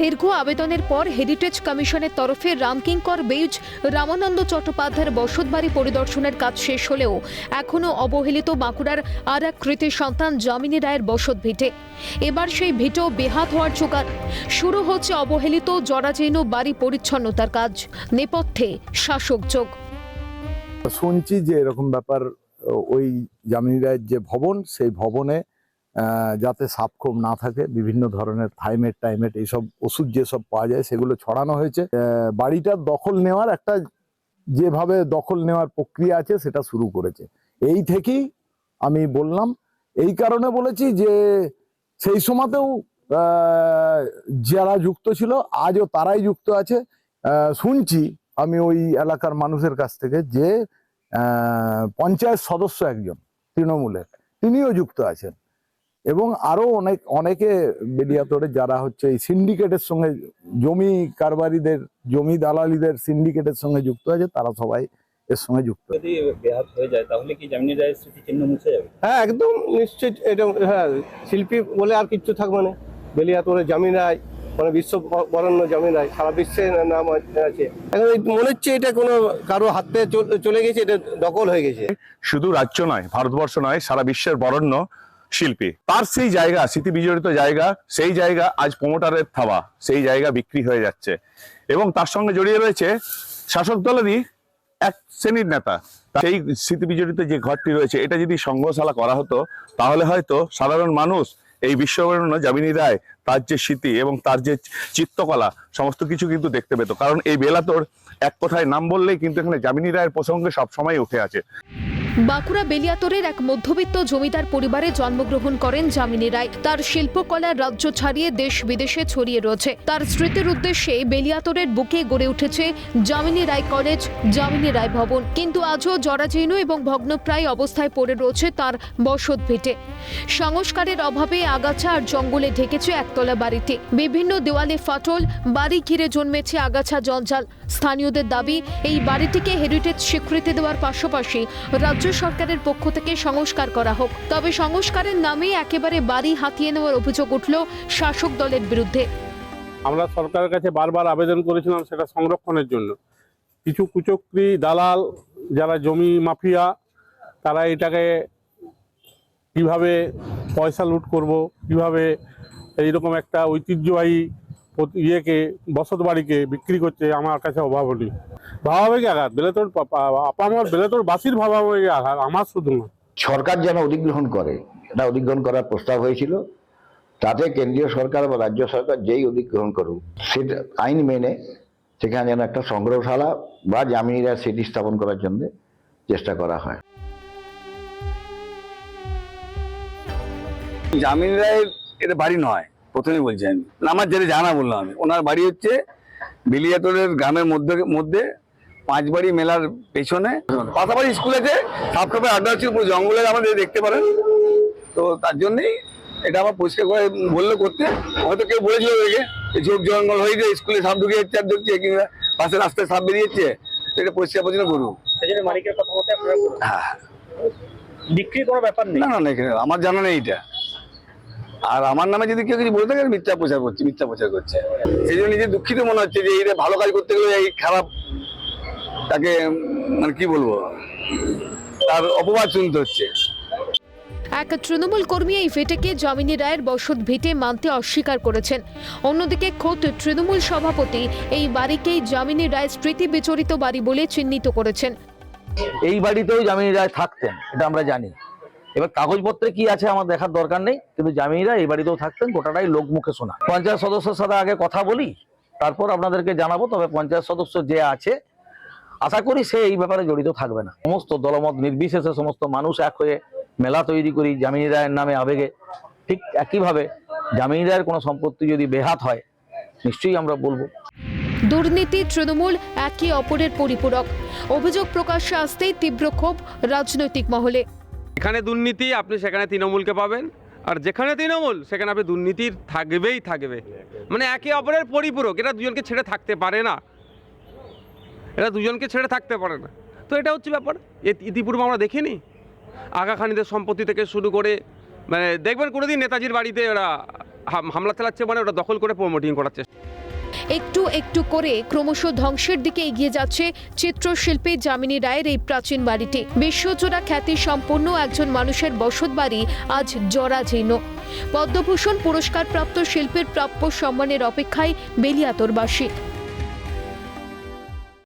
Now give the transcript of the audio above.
দীর্ঘ আবেদনের পর হেরিটেজ কমিশনের তরফে রামকিঙ্কর বেইজ রামানন্দ চট্টোপাধ্যায়ের বসতবাড়ি পরিদর্শনের কাজ শেষ হলেও এখনও অবহেলিত বাঁকুড়ার আর এক কৃতি সন্তান যামিনী রায়ের বসত ভিটে। এবার সেই ভিটেও বেহাত হওয়ার জোগাড়। শুরু হচ্ছে অবহেলিত, জরাজীর্ণ, বাড়ি পরিচ্ছন্নতার কাজ। নেপথ্যে শাসক যোগ। শুনছি যে এরকম ব্যাপার, ওই যামিনী রায়ের যে ভবন, সেই ভবনে যাতে সাপখোপ না থাকে, বিভিন্ন ধরনের থাইমেট, টাইমেট এইসব ওষুধ যেসব পাওয়া যায় সেগুলো ছড়ানো হয়েছে। বাড়িটার দখল নেওয়ার একটা যেভাবে দখল নেওয়ার প্রক্রিয়া আছে সেটা শুরু করেছে। এই থেকেই আমি বললাম, এই কারণে বলেছি যে সেই সময়তেও যারা যুক্ত ছিল, আজও তারাই যুক্ত আছে। শুনছি আমি ওই এলাকার মানুষের কাছ থেকে যে পঞ্চায়েত সদস্য একজন, তৃণমূলের, তিনিও যুক্ত আছেন। এবং আরও অনেক অনেকে বেলিয়াতরে যারা হচ্ছে এই সিন্ডিকেটের সঙ্গে জমি কারবারিদের জমি দালালিদের সিন্ডিকেটের সঙ্গে যুক্ত আছে তারা সবাই এর সঙ্গে যুক্ত। যদি বেহাত হয়ে যায় তাহলে কি জামিনী রায়ের স্মৃতিচিহ্ন মুছে যাবে? হ্যাঁ একদম নিশ্চয়ই এটা হ্যাঁ শিল্পী বলে আর কিচ্ছু থাকবে না। বেলিয়াতরে জামিন রায় মানে বিশ্ব বরেণ্য জামিন রায় সারা বিশ্বে না- নাম আছে। এখন মনে হচ্ছে এটা কোনো কারও হাতে চলে গেছে এটা দখল হয়ে গেছে। শুধু রাজ্য নয় ভারতবর্ষ নয় সারা বিশ্বের বরণ্য শিল্পী। তার সেই জায়গা, স্মৃতি বিজড়িত জায়গা, সেই জায়গা আজ প্রমোটারের থাবা, সেই জায়গা বিক্রি হয়ে যাচ্ছে। এবং তার সঙ্গে জড়িয়ে রয়েছে শাসক দলেরই এক শ্রেণির নেতা। সেই স্মৃতি বিজড়িত যে ঘরটি রয়েছে, এটা যদি সংগ্রহশালা করা হতো, তাহলে হয়তো সাধারণ মানুষ এই বিশ্ববরণ্য যামিনী রায়, তার যে স্মৃতি এবং তার যে চিত্রকলা, সমস্ত কিছু কিন্তু দেখতে পেত। কারণ এই বেলাতোর এক কথায় নাম বললেই কিন্তু এখানে যামিনী রায়ের প্রসঙ্গে সবসময় উঠে আছে বাঁকুড়া বেলিয়াতরের এক মধ্যবিত্ত জমিদার পরিবারে জন্মগ্রহণ করেন যামিনী রায়। তার শিল্পকলার রাজ্য ছাড়িয়ে দেশ বিদেশে ছড়িয়ে রয়েছে। তার স্মৃতির উদ্দেশ্যে বেলিয়াতরের বুকে গড়ে উঠেছে যামিনী রায় কলেজ, যামিনী রায় ভবন। কিন্তু আজও জরাজীর্ণ এবং ভগ্নপ্রায় অবস্থায় পড়ে রয়েছে তার বসত ভিটে সংস্কারের অভাবে আগাছা আর জঙ্গলে ঢেকেছে একতলা বাড়িটি। বিভিন্ন দেওয়ালে ফাটল, বাড়ি ঘিরে জন্মেছে আগাছা জঞ্জাল। স্থানীয়দের দাবি, এই বাড়িটিকে হেরিটেজ স্বীকৃতি দেওয়ার পাশাপাশি রাজ্য সরকারের পক্ষ থেকে সংস্কার করা হোক। তবে সংস্কারের নামে একেবারে বাড়ি হাতিয়ে নেওয়ার অভিযোগ উঠল শাসক দলের বিরুদ্ধে। আমরা সরকারের কাছে বারবার আবেদন করেছিলাম সেটা সংরক্ষণের জন্য। কিছু কুচক্রি দালাল, যারা জমি মাফিয়া, তারা এটাকে কীভাবে পয়সা লুট করব, কীভাবে এইরকম একটা ঐতিহ্যবাহী ইয়েকে বসত বাড়িকে বিক্রি করছে আমার কাছে অভাবনীয় ভাবাবেগে আঘাত বেলেতর আপামর বেলেতর বাসির ভাবাবেগে আঘাত আমার শুধু না। সরকার যেন অধিগ্রহণ করে এটা অধিগ্রহণ করার প্রস্তাব হয়েছিল। তাতে কেন্দ্রীয় সরকার বা রাজ্য সরকার যেই অধিগ্রহণ করুক সেটা আইন মেনে সেখানে যেন একটা সংগ্রহশালা বা জামিনীরা সেটি স্থাপন করার জন্য চেষ্টা করা হয়। জামিন রায়ের এটা বাড়ি নয় প্রথমেই বলছি আমি। আমার যেটা জানা বললাম আমি। ওনার বাড়ি হচ্ছে বিলিয়াতরের গ্রামের মধ্যে মধ্যে পাঁচ বাড়ি মেলার পেছনে। পাশাপাশি স্কুল আছে সাপকাপের আড্ডা হচ্ছে পুরো জঙ্গলে আমাদের দেখতে পারেন। তো তার জন্যই এটা আমার পরিষ্কার করে বলল করতে। হয়তো কেউ বলেছিল ওদেরকে ঝোপ জঙ্গল হয়ে যায় স্কুলে সাপ ঢুকে যাচ্ছে আর ঢুকছে কিংবা পাশে রাস্তায় সাপ বেরিয়ে যাচ্ছে এটা পরিষ্কার পরিচ্ছন্ন করুক মালিকের কথা। হ্যাঁ। বিক্রি কোনো ব্যাপার নেই। না না না আমার জানা নেই এটা। আর আমার নামে যদি কেউ কিছু বলে থাকে মিথ্যা প্রচার করছি মিথ্যা প্রচার করছে। সেই জন্য নিজে দুঃখিত মনে হচ্ছে যে এইটা ভালো কাজ করতে গেলে এই খারাপ তাকে মানে কি বলব তার অপবাদ শুনতে হচ্ছে। এক তৃণমূল কর্মী এই ভেটেকে যামিনী রায়ের বসত ভিটে মানতে অস্বীকার করেছেন। অন্যদিকে খোদ তৃণমূল সভাপতি এই বাড়িকেই যামিনী রায় স্মৃতি বিচরিত বাড়ি বলে চিহ্নিত করেছেন। এই বাড়িতেও জামিনী রায় থাকতেন এটা আমরা জানি। এবার কাগজপত্রে কি আছে আমার দেখার দরকার নেই, কিন্তু জামিনীরা এই বাড়িতেও থাকতেন, গোটাটাই লোক মুখে শোনা। পঞ্চায়েত সদস্যের সাথে আগে কথা বলি, তারপর আপনাদেরকে জানাব, তবে পঞ্চায়েত সদস্য যে আছে, আশা করি সে এই ব্যাপারে জড়িত থাকবে না। সমস্ত দলমত নির্বিশেষে সমস্ত মানুষ এক হয়ে মেলা তৈরি করি জামিনী রায়ের নামে আবেগে। ঠিক একইভাবে জামিনী রায়ের কোনো সম্পত্তি যদি বেহাত হয়, নিশ্চয়ই আমরা বলব। দুর্নীতি, তৃণমূল, একে অপরের পরিপূরক। অভিযোগ প্রকাশ্যে আসতেই তীব্র ক্ষোভ রাজনৈতিক মহলে। এখানে দুর্নীতি, আপনি সেখানে তৃণমূলকে পাবেন। আর যেখানে তৃণমূল, সেখানে আপনি দুর্নীতির থাকবেই থাকবে। মানে একে অপরের পরিপূরক, এরা দুজনকে ছেড়ে থাকতে পারে না। এরা দুজনকে ছেড়ে থাকতে পারে না। তো এটা হচ্ছে ব্যাপার। ইতিপূর্বে আমরা দেখিনি। আগা খানিদের সম্পত্তি থেকে শুরু করে মানে দেখবেন কোনোদিন নেতাজির বাড়িতে ওরা হামলা চালাচ্ছে মানে ওটা দখল করে প্রমোটিং করার চেষ্টা একটু একটু করে ক্রমশ ধ্বংসের দিকে এগিয়ে যাচ্ছে চিত্রশিল্পী যামিনী রায়ের এই প্রাচীন বাড়িটি। বিশ্বজোড়া খ্যাতি সম্পন্ন একজন মানুষের বসত বাড়ি আজ জরাজীর্ণ। পদ্মভূষণ পুরস্কারপ্রাপ্ত শিল্পীর প্রাপ্য সম্মানের অপেক্ষায় বেলিয়াতরবাসী।